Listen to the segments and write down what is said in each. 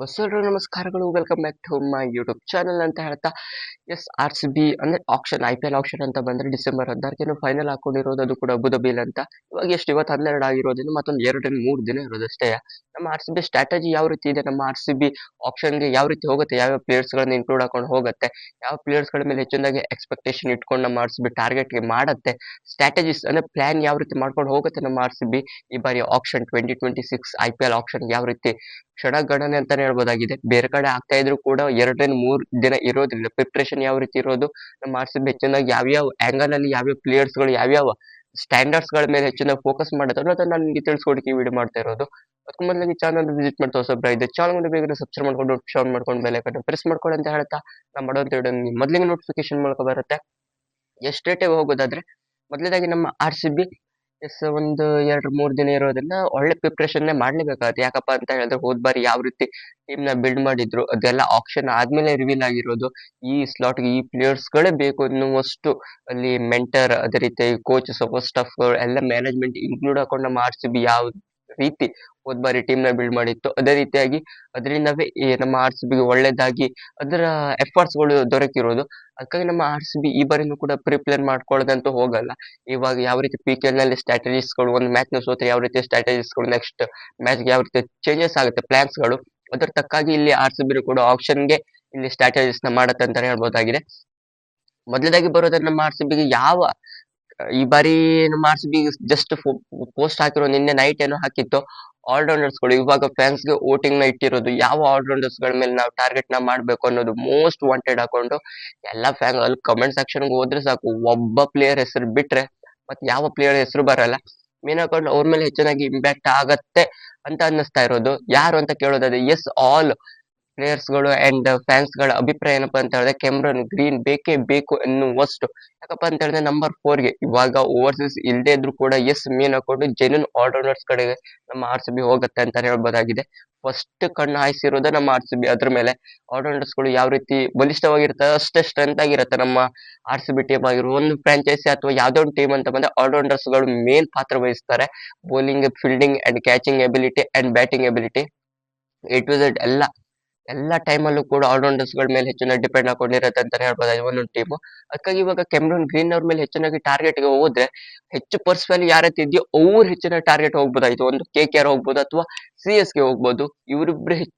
ಬಸ್ಸರು ನಮಸ್ಕಾರಗಳು. Welcome back to my YouTube channel ಅಂತ ಹೇಳ್ತಾ ಎಸ್ ಆರ್ ಸಿ ಬಿ ಅಂದರೆ auction I P L option ಅಂತ ಬಂದ್ರೆ ಡಿಸೆಂಬರ್ ಹದಿನಾರಕ್ಕೆ ಫೈನಲ್ ಹಾಕೊಂಡಿರೋದು ಅದು ಕೂಡ ಅಬುದಬಿಲ್ ಅಂತ. ಇವಾಗ ಎಷ್ಟು, ಇವತ್ತು ಹನ್ನೆರಡು ಆಗಿರೋದ್ರಿಂದ ಮತ್ತೊಂದು ಎರಡು ಮೂರು ದಿನ ಇರೋದಷ್ಟೇ. ನಮ್ಮ ಆರ್ ಸಿ ಬಿ ಸ್ಟ್ರಾಟಜಿ ಯಾವ ರೀತಿ ಇದೆ? ನಮ್ಮ ಆರ್ ಸಿ ಬಿ ಆಪ್ಷನ್ಗೆ ಯಾವ ರೀತಿ ಹೋಗುತ್ತೆ? ಯಾವ ಪ್ಲೇಯರ್ಸ್ಗಳನ್ನ ಇನ್ಕ್ಲೂಡ್ ಹಾಕೊಂಡು ಹೋಗುತ್ತೆ? ಯಾವ ಪ್ಲೇಯರ್ಸ್ಗಳ ಮೇಲೆ ಹೆಚ್ಚಿನದಾಗಿ ಎಕ್ಸ್ಪೆಕ್ಟೇಷನ್ ಇಟ್ಕೊಂಡು ನಮ್ಮ ಆರ್ ಸಿ ಬಿ ಟಾರ್ಗೆಟ್ಗೆ ಮಾಡುತ್ತೆ? ಸ್ಟ್ರಾಟಜಿಸ್ ಅಂದರೆ ಪ್ಲಾನ್ ಯಾವ ರೀತಿ ಮಾಡ್ಕೊಂಡು ಹೋಗುತ್ತೆ ನಮ್ಮ ಆರ್ ಸಿ ಬಿ ಈ ಬಾರಿ option twenty twenty six I P L option ಯಾವ ರೀತಿ ಕ್ಷಣಗಣನೆ ಅಂತಾನೆ ಹೇಳ್ಬೋದಾಗಿದೆ. ಬೇರೆ ಕಡೆ ಆಗ್ತಾ ಇದ್ರು ಕೂಡ ಎರಡರಿಂದ ಮೂರು ದಿನ ಇರೋದ್ರಿಂದ ಪ್ರಿಪ್ರೇಷನ್ ಯಾವ ರೀತಿ ಇರೋದು, ನಮ್ಮ ಆರ್ ಸಿ ಬಿ ಹೆಚ್ಚಿನಾಗಿ ಯಾವ್ಯಾವ ಆಂಗಲ್ ಅಲ್ಲಿ ಯಾವ್ಯಾವ ಪ್ಲೇಯರ್ಸ್ಗಳು ಯಾವ್ಯಾವ ಸ್ಟ್ಯಾಂಡರ್ಡ್ಸ್ಗಳ ಮೇಲೆ ಹೆಚ್ಚಿನ ಫೋಕಸ್ ಮಾಡುತ್ತೆ ಅದನ್ನ ನಾನು ನಿಮಗೆ ತಿಳಿಸ್ಕೊಡಕ್ಕೆ ವಿಡಿಯೋ ಮಾಡ್ತಾ ಇರೋದು. ಅದಕ್ಕೆ ಮೊದಲಿಗೆ ಚಾನಲ್ ವಿಸಿಟ್ ಮಾಡ್ತಾ ಹೊಸಬ್ರ ಇದೆ ಚಾನಲ್ ಬೇಗ ಸಬ್ಸ್ಕ್ರೈಬ್ ಮಾಡ್ಕೊಂಡು ಶೌನ್ ಮಾಡ್ಕೊಂಡು ಬೆಲೆ ಪ್ರೆಸ್ ಮಾಡ್ಕೊಂಡು ಅಂತ ಹೇಳ್ತಾ ನಾ ಮಾಡುವಂತ ವಿಡಿಯೋ ಮೊದಲಿಗೆ ನೋಟಿಫಿಕೇಶನ್ ಮೂಲಕ ಬರುತ್ತೆ. ಎಷ್ಟು ಹೋಗೋದಾದ್ರೆ ಮೊದಲನೇದಾಗಿ ನಮ್ಮ ಆರ್ ಸಿ ಬಿ ಎಸ್ ಒಂದು ಎರಡು ಮೂರು ದಿನ ಇರೋದನ್ನ ಒಳ್ಳೆ ಪ್ರಿಪ್ರೇಷನ್ನೇ ಮಾಡ್ಲೇಬೇಕಾಗುತ್ತೆ ಯಾಕಪ್ಪ ಅಂತ ಹೇಳಿದ್ರೆ ಹೋದ್ ಬಾರಿ ಯಾವ ರೀತಿ ಟೀಮ್ನ ಬಿಲ್ಡ್ ಮಾಡಿದ್ರು, ಅದೆಲ್ಲ ಆಕ್ಷನ್ ಆದ್ಮೇಲೆ ರಿವೀಲ್ ಆಗಿರೋದು. ಈ ಸ್ಲಾಟ್ ಈ ಪ್ಲೇಯರ್ಸ್ ಗಳೇ ಬೇಕು ಅನ್ನುವಷ್ಟು ಅಲ್ಲಿ ಮೆಂಟರ್ ಅದೇ ರೀತಿ ಕೋಚ್ ಸಪೋರ್ಟ್ ಸ್ಟಾಫ್ ಎಲ್ಲ ಮ್ಯಾನೇಜ್ಮೆಂಟ್ ಇನ್ಕ್ಲೂಡ್ ಹಾಕೊಂಡು ನಮ್ಮ ಆರ್ ಯಾವ ರೀತಿ ಹೋದ್ ಬಾರಿ ಟೀಮ್ನ ಬಿಲ್ಡ್ ಮಾಡಿತ್ತು. ಅದೇ ರೀತಿಯಾಗಿ ಅದರಿಂದವೇ ನಮ್ಮ ಆರ್ ಸಿ ಬಿಗೆ ಒಳ್ಳೇದಾಗಿ ಅದರ ಎಫರ್ಟ್ಸ್ಗಳು ದೊರಕಿರೋದು. ಅದಕ್ಕಾಗಿ ನಮ್ಮ ಆರ್ ಸಿ ಬಿ ಈ ಬಾರಿನೂ ಕೂಡ ಪ್ರಿಪ್ಲೇನ್ ಮಾಡ್ಕೊಳ್ಳೋದಂತೂ ಹೋಗಲ್ಲ. ಇವಾಗ ಯಾವ ರೀತಿ ಪಿ ಕೆ ಎಲ್ನಲ್ಲಿ ಸ್ಟ್ರಾಟಜಿಸ್ಗಳು, ಒಂದು ಮ್ಯಾಚ್ನ ಸೋತ್ರೆ ಯಾವ ರೀತಿ ಸ್ಟ್ರಾಟಜಿಸ್ಗಳು ನೆಕ್ಸ್ಟ್ ಮ್ಯಾಚ್ ಯಾವ ರೀತಿ ಚೇಂಜಸ್ ಆಗುತ್ತೆ ಪ್ಲಾನ್ಸ್ಗಳು, ಅದರ ತಕ್ಕಾಗಿ ಇಲ್ಲಿ ಆರ್ ಸಿ ಬಿ ಕೂಡ ಆಪ್ಷನ್ಗೆ ಇಲ್ಲಿ ಸ್ಟ್ರಾಟಜಿಸ್ನ ಮಾಡುತ್ತೆ ಅಂತಾನೆ ಹೇಳ್ಬೋದಾಗಿದೆ. ಮೊದಲದಾಗಿ ಬರೋದ್ರೆ ನಮ್ಮ ಆರ್ ಸಿ ಬಿಗೆ ಯಾವ ಈ ಬಾರಿ ಮಾರ್ಚ್ ಬಿ ಜಸ್ಟ್ ಪೋಸ್ಟ್ ಹಾಕಿರೋ ನಿನ್ನೆ ನೈಟ್ ಏನೋ ಹಾಕಿತ್ತು. ಆಲ್ರೌಂಡರ್ಸ್ಗಳು, ಇವಾಗ ಫ್ಯಾನ್ಸ್ಗೆ ವೋಟಿಂಗ್ನ ಇಟ್ಟಿರೋದು, ಯಾವ ಆಲ್ರೌಂಡರ್ಸ್ಗಳ ಮೇಲೆ ನಾವು ಟಾರ್ಗೆಟ್ನ ಮಾಡ್ಬೇಕು ಅನ್ನೋದು ಮೋಸ್ಟ್ ವಾಂಟೆಡ್ ಹಾಕೊಂಡು, ಎಲ್ಲಾ ಫ್ಯಾನ್ ಅಲ್ಲಿ ಕಮೆಂಟ್ ಸೆಕ್ಷನ್ ಹೋದ್ರೆ ಸಾಕು. ಒಬ್ಬ ಪ್ಲೇಯರ್ ಹೆಸರು ಬಿಟ್ರೆ, ಮತ್ತೆ ಯಾವ ಪ್ಲೇಯರ್ ಹೆಸರು ಬರಲ್ಲ. ಮೇನ್ ಹಾಕೊಂಡು ಅವ್ರ ಮೇಲೆ ಹೆಚ್ಚಿನಾಗಿ ಇಂಪ್ಯಾಕ್ಟ್ ಆಗತ್ತೆ ಅಂತ ಅನ್ನಿಸ್ತಾ ಇರೋದು. ಯಾರು ಅಂತ ಕೇಳೋದಾದ್ರೆ ಎಸ್ ಆಲ್ ಪ್ಲೇಯರ್ಸ್ಗಳು ಅಂಡ್ ಫ್ಯಾನ್ಸ್ಗಳ ಅಭಿಪ್ರಾಯ ಏನಪ್ಪಾ ಅಂತ ಹೇಳಿದ್ರೆ ಕೆಮ್ರನ್ ಗ್ರೀನ್ ಬೇಕೇ ಬೇಕು ಎನ್ನುವಷ್ಟು. ಯಾಕಪ್ಪ ಅಂತ ಹೇಳಿದ್ರೆ ನಂಬರ್ ಫೋರ್ಗೆ ಇವಾಗ ಓವರ್ಸೀಸ್ ಇಲ್ಲದೆ ಇದ್ರು ಕೂಡ ಎಸ್ ಮೇನ್ ಹಾಕೊಂಡು ಜೆನ್ಯೂನ್ ಆಲ್ರೌಂಡರ್ಸ್ ಕಡೆಗೆ ನಮ್ಮ ಆರ್ ಸಿ ಬಿ ಹೋಗುತ್ತೆ ಅಂತ ಹೇಳ್ಬೋದಾಗಿದೆ. ಫಸ್ಟ್ ಕಣ್ಣು ಹಾಯಿಸಿರೋದೇ ನಮ್ಮ ಆರ್ ಸಿ ಬಿ ಅದ್ರ ಮೇಲೆ ಆಲ್ರೌಂಡರ್ಸ್ಗಳು ಯಾವ ರೀತಿ ಬಲಿಷ್ಠವಾಗಿರುತ್ತೆ ಅಷ್ಟೇ ಸ್ಟ್ರೆಂತ್ ಆಗಿರುತ್ತೆ ನಮ್ಮ ಆರ್ ಸಿ ಬಿ ಟೀಮ್ ಆಗಿರೋ ಒಂದು ಫ್ರಾಂಚೈಸಿ ಅಥವಾ ಯಾವುದೋ ಒಂದು ಟೀಮ್ ಅಂತ ಬಂದ್ರೆ ಆಲ್ರೌಂಡರ್ಸ್ಗಳು ಮೇನ್ ಪಾತ್ರ ವಹಿಸ್ತಾರೆ. Bowling fielding and catching ability and batting ability A to Z ಎಲ್ಲ ಎಲ್ಲ ಟೈಮಲ್ಲೂ ಕೂಡ ಆಲ್ರೌಂಡರ್ಸ್ಗಳ ಮೇಲೆ ಹೆಚ್ಚಿನ ಡಿಪೆಂಡ್ ಹಾಕೊಂಡಿರುತ್ತೆ ಅಂತಾನೆ ಹೇಳ್ಬೋದು ಒಂದೊಂದು ಟೀಮ್ ಅದಕ್ಕಾಗಿ ಇವಾಗ ಕೆಮ್ರನ್ ಗ್ರೀನ್ ಅವ್ರ ಮೇಲೆ ಹೆಚ್ಚಿನಾಗಿ ಟಾರ್ಗೆಟ್ಗೆ ಹೋದ್ರೆ ಹೆಚ್ಚು ಪರ್ಸ್ ವ್ಯಾಲ್ಯೂ ಯಾರೈತಿ ಇದೆಯೋ ಅವ್ರು ಹೆಚ್ಚಿನ ಟಾರ್ಗೆಟ್ ಹೋಗ್ಬೋದಾಯ್ತು. ಒಂದು ಕೆ ಕೆ ಆರ್ ಹೋಗ್ಬೋದು ಅಥವಾ ಸಿ ಎಸ್ಗೆ ಹೋಗ್ಬೋದು. ಇವರಿಬ್ರು ಹೆಚ್ಚಿನ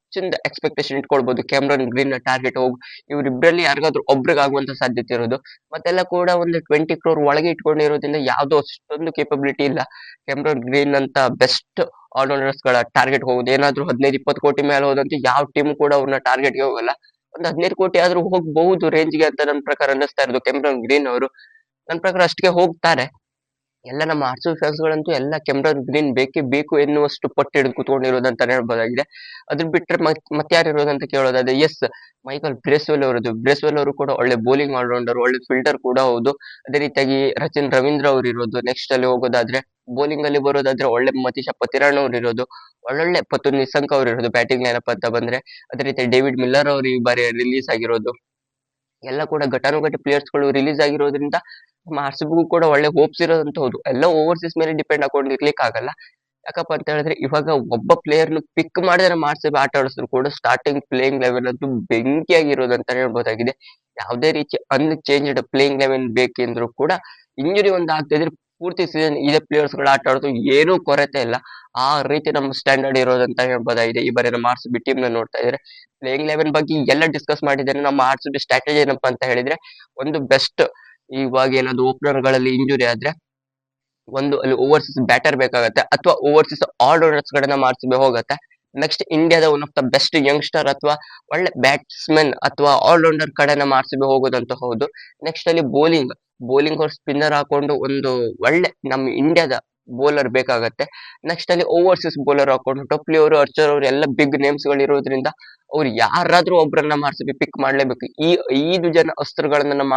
ಎಕ್ಸ್ಪೆಕ್ಟೇಷನ್ ಇಟ್ಕೊಳ್ಬೋದು ಕ್ಯಾಮ್ರನ್ ಗ್ರೀನ್ ಟಾರ್ಗೆಟ್ ಹೋಗಿ ಇವರಿಬ್ಬರಲ್ಲಿ ಯಾರಿಗಾದ್ರೂ ಒಬ್ರಿಗೆ ಆಗುವಂತ ಸಾಧ್ಯತೆ ಇರೋದು. ಮತ್ತೆಲ್ಲ ಕೂಡ ಒಂದು ಟ್ವೆಂಟಿ ಕ್ರೋರ್ ಒಳಗೆ ಇಟ್ಕೊಂಡಿರೋದ್ರಿಂದ ಯಾವುದೋ ಅಷ್ಟೊಂದು ಕೇಪಬಿಲಿಟಿ ಇಲ್ಲ. ಕ್ಯಾಮ್ರನ್ ಗ್ರೀನ್ ಅಂತ ಬೆಸ್ಟ್ ಆಲ್ರೌಂಡರ್ಸ್ಗಳ ಟಾರ್ಗೆಟ್ ಹೋಗುದು ಏನಾದ್ರು ಹದಿನೈದು, ಇಪ್ಪತ್ತು ಕೋಟಿ ಮೇಲೆ ಹೋದಂತ ಯಾವ ಟೀಮ್ ಕೂಡ ಅವ್ರನ್ನ ಟಾರ್ಗೆಟ್ಗೆ ಹೋಗಲ್ಲ. ಒಂದು ಹದಿನೈದು ಕೋಟಿ ಆದ್ರೂ ಹೋಗಬಹುದು ರೇಂಜ್ಗೆ ಅಂತ ನನ್ನ ಪ್ರಕಾರ ಅನ್ನಿಸ್ತಾ ಇರೋದು. ಕೆಮ್ರನ್ ಗ್ರೀನ್ ಅವರು ನನ್ನ ಪ್ರಕಾರ ಅಷ್ಟಕ್ಕೆ ಹೋಗ್ತಾರೆ. ಎಲ್ಲ ನಮ್ಮ ಆರ್ ಸಿ ಫ್ಯಾನ್ಸ್ ಗಳಂತೂ ಎಲ್ಲ ಕೆಮ್ರಾ ಗ್ರೀನ್ ಬೇಕೇ ಬೇಕು ಎನ್ನುವಷ್ಟು ಪಟ್ಟು ಹಿಡಿದು ಕುತ್ಕೊಂಡಿರೋದು ಹೇಳ್ಬೋದಾಗಿದೆ. ಅದ್ರ ಬಿಟ್ಟರೆ ಮತ್ತೆ ಯಾರು ಇರೋದು ಅಂತ ಕೇಳೋದಾದ್ರೆ ಎಸ್ ಮೈಕಲ್ ಬ್ರೇಸ್ವೆಲ್ ಅವರದು ಬ್ರೇಸ್ವೆಲ್ ಅವರು ಕೂಡ ಒಳ್ಳೆ ಬೌಲಿಂಗ್ ಆಲ್ರೌಂಡರ್ ಒಳ್ಳೆ ಫಿಲ್ಟರ್ ಕೂಡ ಹೌದು. ಅದೇ ರೀತಿಯಾಗಿ ರಚಿನ್ ರವೀಂದ್ರ ಅವರು ಇರೋದು. ನೆಕ್ಸ್ಟ್ ಅಲ್ಲಿ ಹೋಗೋದಾದ್ರೆ ಬೌಲಿಂಗ್ ಅಲ್ಲಿ ಬರೋದಾದ್ರೆ ಒಳ್ಳೆ ಮತೀಶ ಪತಿರಾಣ್ ಅವರು ಇರೋದು. ಒಳ್ಳೊಳ್ಳೆ ಪತ್ತು ನಿಸಂಕ್ ಅವರು ಇರೋದು ಬ್ಯಾಟಿಂಗ್ ಲೈನಪ್ ಅಂತ ಬಂದ್ರೆ. ಅದೇ ರೀತಿ ಡೇವಿಡ್ ಮಿಲ್ಲರ್ ಅವರು ಈ ಬಾರಿ ರಿಲೀಸ್ ಆಗಿರೋದು. ಎಲ್ಲ ಕೂಡ ಘಟಾನುಘಟಿ ಪ್ಲೇಯರ್ಸ್ಗಳು ರಿಲೀಸ್ ಆಗಿರೋದ್ರಿಂದ ಆರ್ ಕೂಡ ಒಳ್ಳೆ ಹೋಪ್ಸ್ ಇರೋದಂತ ಹೌದು ಎಲ್ಲ ಓವರ್ಸೀಸ್ ಮೇಲೆ ಡಿಪೆಂಡ್ ಹಾಕೊಂಡು ಇರ್ಲಿಕ್ಕೆ ಆಗಲ್ಲ. ಯಾಕಪ್ಪ ಅಂತ ಹೇಳಿದ್ರೆ ಇವಾಗ ಒಬ್ಬ ಪ್ಲೇಯರ್ ಪಿಕ್ ಮಾಡಿದ್ರೆ ಆರ್ ಆಟ ಆಡಿಸಿದ್ರು ಕೂಡ ಸ್ಟಾರ್ಟಿಂಗ್ ಪ್ಲೇಯಿಂಗ್ ಲೆವೆಲ್ ಅಂತೂ ಬೆಂಕಿಯಾಗಿರೋದು ಅಂತ ಹೇಳ್ಬೋದಾಗಿದೆ. ಯಾವುದೇ ರೀತಿ ಅನ್ಚೇಂಜ್ಡ್ ಪ್ಲೇಯಿಂಗ್ ಲೆವೆಲ್ ಬೇಕೆಂದ್ರು ಕೂಡ ಇಂಜುರಿ ಒಂದು ಆಗ್ತಿದ್ರೆ ಪೂರ್ತಿ ಸೀಸನ್ ಇದೇ ಪ್ಲೇಯರ್ಸ್ಗಳು ಆಟ ಆಡೋದು ಏನೂ ಕೊರತೆ ಇಲ್ಲ. ಆ ರೀತಿ ನಮ್ಮ ಸ್ಟ್ಯಾಂಡರ್ಡ್ ಇರೋದಂತ ಹೇಳ್ಬೋದಾಗಿದೆ. ಈ ಬಾರಿ ನಮ್ಮ ಬಿ ಟೀಮ್ನ ನೋಡ್ತಾ ಇದ್ರೆ ಪ್ಲೇಯಿಂಗ್ ಲೆವೆನ್ ಬಗ್ಗೆ ಎಲ್ಲ ಡಿಸ್ಕಸ್ ಮಾಡಿದ್ದೇನೆ. ನಮ್ಮ ಆರ್ ಬಿ ಸ್ಟ್ರಾಟಜಿ ಏನಪ್ಪಾ ಅಂತ ಹೇಳಿದ್ರೆ ಒಂದು ಬೆಸ್ಟ್ ಇವಾಗ ಏನಾದ್ರು ಓಪನರ್ಗಳಲ್ಲಿ ಇಂಜುರಿ ಆದ್ರೆ ಒಂದು ಅಲ್ಲಿ ಓವರ್ಸೀಸ್ ಬ್ಯಾಟರ್ ಬೇಕಾಗತ್ತೆ ಅಥವಾ ಓವರ್ಸೀಸ್ ಆಲ್ರೌಂಡರ್ಸ್ ಗಳನ್ನ ಆರ್ ಹೋಗತ್ತೆ. ನೆಕ್ಸ್ಟ್ ಇಂಡಿಯಾದ one of the best youngster ಅಥವಾ ಒಳ್ಳೆ ಬ್ಯಾಟ್ಸ್ಮನ್ ಅಥವಾ ಆಲ್ರೌಂಡರ್ ಕಡೆನ ನಮ್ಮ ಆರ್ ಸಿ ಬಿ ಹೋಗೋದಂತ ಹೌದು. ನೆಕ್ಸ್ಟ್ ಅಲ್ಲಿ ಬೌಲಿಂಗ್ ಬೌಲಿಂಗ್ ಅವ್ರು ಸ್ಪಿನ್ನರ್ ಹಾಕೊಂಡು ಒಂದು ಒಳ್ಳೆ ನಮ್ಮ ಇಂಡಿಯಾದ ಬೌಲರ್ ಬೇಕಾಗತ್ತೆ. ನೆಕ್ಸ್ಟ್ ಅಲ್ಲಿ ಓವರ್ಸೀಸ್ ಬೌಲರ್ ಹಾಕೊಂಡು ಟೊಪ್ಲಿ ಅವರು ಅರ್ಚರ್ ಅವರು ಎಲ್ಲ ಬಿಗ್ ನೇಮ್ಸ್ಗಳು ಇರೋದ್ರಿಂದ ಅವ್ರು ಯಾರಾದ್ರೂ ಒಬ್ಬರನ್ನ ನಮ್ಮ ಪಿಕ್ ಮಾಡ್ಲೇಬೇಕು. ಈ ಐದು ಜನ ಅಸ್ತ್ರಗಳನ್ನ ನಮ್ಮ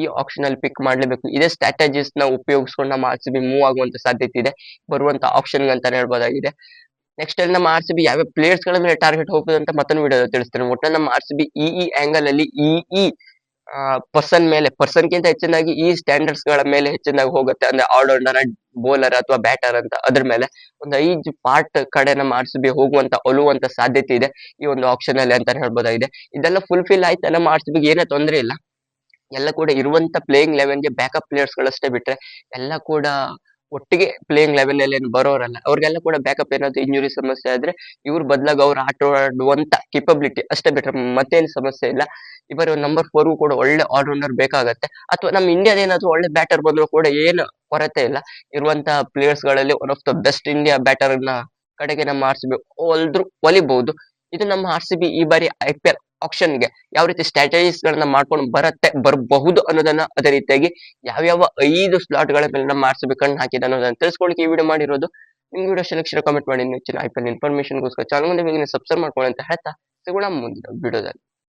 ಈ ಆಪ್ಷನ್ ಅಲ್ಲಿ ಪಿಕ್ ಮಾಡ್ಲೇಬೇಕು. ಇದೇ ಸ್ಟ್ರಾಟಜೀಸ್ನ ಉಪಯೋಗಿಸ್ಕೊಂಡು ನಮ್ಮ ಮೂವ್ ಆಗುವಂತ ಸಾಧ್ಯತೆ ಇದೆ. ಬರುವಂತ ಆಪ್ಷನ್ ಅಂತಾನೆ ಹೇಳ್ಬೋದಾಗಿದೆ. ನೆಕ್ಸ್ಟ್ ಅಲ್ಲಿ ನಮ್ಮ ಆರ್ ಸಿ ಬಿ ಯಾವ ಪ್ಲೇಯರ್ಸ್ಗಳ ಮೇಲೆ ಟಾರ್ಗೆಟ್ ಹೋಗ್ಬೋದು ಅಂತ ಮತ್ತೊಂದು ವಿಡಿಯೋ ತಿಳಿಸ್ತೇನೆ. ಒಟ್ಟು ನಮ್ಮ ಆರ್ ಸಿ ಬಿ ಈ ಈ ಆಂಗಲ್ ಅಲ್ಲಿ ಈ ಈ ಪರ್ಸನ್ ಮೇಲೆ ಪರ್ಸನ್ ಕಿಂತ ಹೆಚ್ಚಿನಾಗಿ ಈ ಸ್ಟ್ಯಾಂಡರ್ಡ್ಸ್ಗಳ ಮೇಲೆ ಹೆಚ್ಚಿನಾಗಿ ಹೋಗುತ್ತೆ. ಅಂದ್ರೆ ಆಲ್ರೌಂಡರ್ ಬೌಲರ್ ಅಥವಾ ಬ್ಯಾಟರ್ ಅಂತ ಅದ್ರ ಮೇಲೆ ಒಂದು ಐದು ಪಾರ್ಟ್ ಕಡೆ ನಮ್ಮ ಆರ್ ಸಿ ಬಿ ಹೋಗುವಂತ, ಒಲುವಂತ ಸಾಧ್ಯತೆ ಇದೆ ಈ ಒಂದು ಆಪ್ಷನ್ ಅಲ್ಲಿ ಅಂತ ಹೇಳ್ಬೋದಾಗಿದೆ. ಇದೆಲ್ಲ ಫುಲ್ಫಿಲ್ ಆಯ್ತು ನಮ್ಮ ಆರ್ ಸಿ ಬಿಗೆ ಏನೇ ತೊಂದರೆ ಇಲ್ಲ. ಎಲ್ಲ ಕೂಡ ಇರುವಂತ ಪ್ಲೇಯಿಂಗ್ ಲೆವೆನ್ಗೆ ಬ್ಯಾಕ್ಅಪ್ ಪ್ಲೇಯರ್ಸ್ ಗಳಷ್ಟೇ ಬಿಟ್ರೆ ಎಲ್ಲ ಕೂಡ ಒಟ್ಟಿಗೆ ಪ್ಲೇಯಿಂಗ್ ಲೆವೆಲ್ ಅಲ್ಲಿ ಏನು ಬರೋರಲ್ಲ. ಅವ್ರಿಗೆಲ್ಲ ಕೂಡ ಬ್ಯಾಕಪ್ ಏನಾದ್ರು ಇಂಜುರಿ ಸಮಸ್ಯೆ ಆದ್ರೆ ಇವ್ರ ಬದಲಾಗಿ ಅವ್ರು ಆಟ ಆಡುವಂತ ಕೆಪಬಿಲಿಟಿ ಅಷ್ಟೇ ಬಿಟ್ರೆ ಮತ್ತೇನು ಸಮಸ್ಯೆ ಇಲ್ಲ. ಇವರು ನಂಬರ್ ಫೋರ್ಗೂ ಕೂಡ ಒಳ್ಳೆ ಆಲ್ರೌಂಡರ್ ಬೇಕಾಗತ್ತೆ. ಅಥವಾ ನಮ್ಮ ಇಂಡಿಯಾದ ಏನಾದ್ರು ಒಳ್ಳೆ ಬ್ಯಾಟರ್ ಬಂದ್ರು ಕೂಡ ಏನು ಕೊರತೆ ಇಲ್ಲ. ಇರುವಂತಹ ಪ್ಲೇಯರ್ಸ್ಗಳಲ್ಲಿ one of the best India ಬ್ಯಾಟರ್ನ ಕಡೆಗೆ ನಮ್ಮ ಆರ್ ಸಿ ಬಿ ಒಲಿಬಹುದು ಇದು ನಮ್ಮ ಆರ್ ಸಿ ಬಿ ಈ ಬಾರಿ ಐ ಪಿ ಎಲ್ ಆಪ್ಷನ್ಗೆ ಯಾವ ರೀತಿ ಸ್ಟ್ರಾಟಜೀಸ್ ಗಳನ್ನ ಮಾಡ್ಕೊಂಡು ಬರುತ್ತೆ, ಬರಬಹುದು ಅನ್ನೋದನ್ನ ಅದೇ ರೀತಿಯಾಗಿ ಯಾವ ಯಾವ ಐದು ಸ್ಲಾಟ್ಗಳ ಮೇಲೆ ನಮ್ಮ ಆರ್ ಸಿ ಬಿ ಕಣ್ಣು ಹಾಕಿದೆ ಅನ್ನೋದನ್ನ ತಿಳಿಸ್ಕೊಳ್ಳಿಕ್ಕೆ ಈ ವಿಡಿಯೋ ಮಾಡಿರೋದು. ನಿಮ್ ವಿಡಿಯೋ ಸೆಲೆಕ್ಷನ್ ಕಮೆಂಟ್ ಮಾಡಿ. ಹೆಚ್ಚಿನ ಐ ಪಿ ಎಲ್ ಇನ್ಫಾರ್ಮೇಶನ್ಗೋಸ್ಕರ ಚಾನಲ್ ಸಬ್ಸ್ಕ್ರೈಬ್ ಮಾಡ್ಕೊಳ್ಳಿ ಅಂತ ಹೇಳ್ತಾ ಸಿಗೋಣ ಮುಂದಿನ ವಿಡಿಯೋದಲ್ಲಿ